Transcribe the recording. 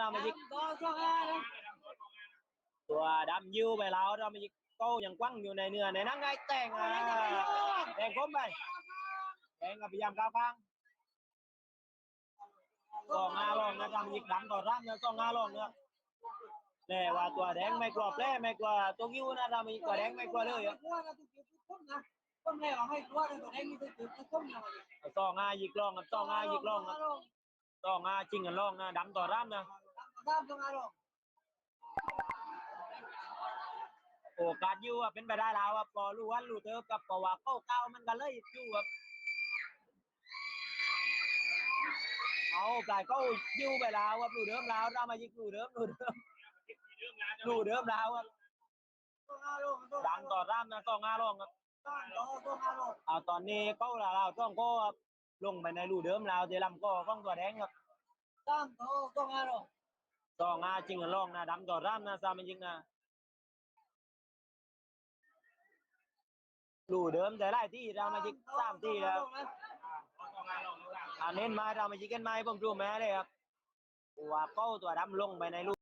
รามายิกก็สองห้านะตัวดำยิ้วไปแล้วรามายิกโก้ยังกว้างอยู่ในเนื้อในนั่งไงแต่งอะแต่งก้มไปแต่งกับพยายามก้าวข้างสองห้าลองนะรามายิกดำต่อร่างนะสองห้าลองเนี่ยแต่ว่าตัวแดงไม่กลัวแปรไม่กลัวตัวยิ้วนะรามายิกตัวแดงไม่กลัวเลยอะกลัวนะตุ๊กตุ๊กตุ๊กนะต้มแล้วให้กลัวนะตัวเองมีตุ๊กตุ๊กตุ๊กนะสองห้ายิกลองครับสองห้ายิกลองครับสองห้าจริงกันลองนะดำต่อร่างนะ ตามสองห้าลงโอกาสอยู่อะเป็นไปได้แล้วอะพอรู้ว่ารู้เติบกับเพระว่าเก้าเก้ามันก็เลยอยู่อะเอาปลายก้าอยู่ไปแล้วอะรู้เดิมแล้วเรามายิงรู้เดิมรู้เดิมรู้เดิมแล้วอะสองห้าลงดังต่อร่ามนะต้องห้าลองครับตอสองห้าลงเอาตอนนี้เก้าแล้วเราต้องก็ลงไปในรูเดิมแล้วเจลำก็ก้องตัวแดงครับตามต่อสองห้าลง สองห้าจริงกันลองนะดำต่อร่ามนะซามันยิงนะรูเดิมแต่ไล่ที่เรามายิงสามที่แล้วอันเน้นไม้เราไม่ชิกันไม้ผมดูแม่เลยครับว่าเก้าตัวดำลงไปในลูก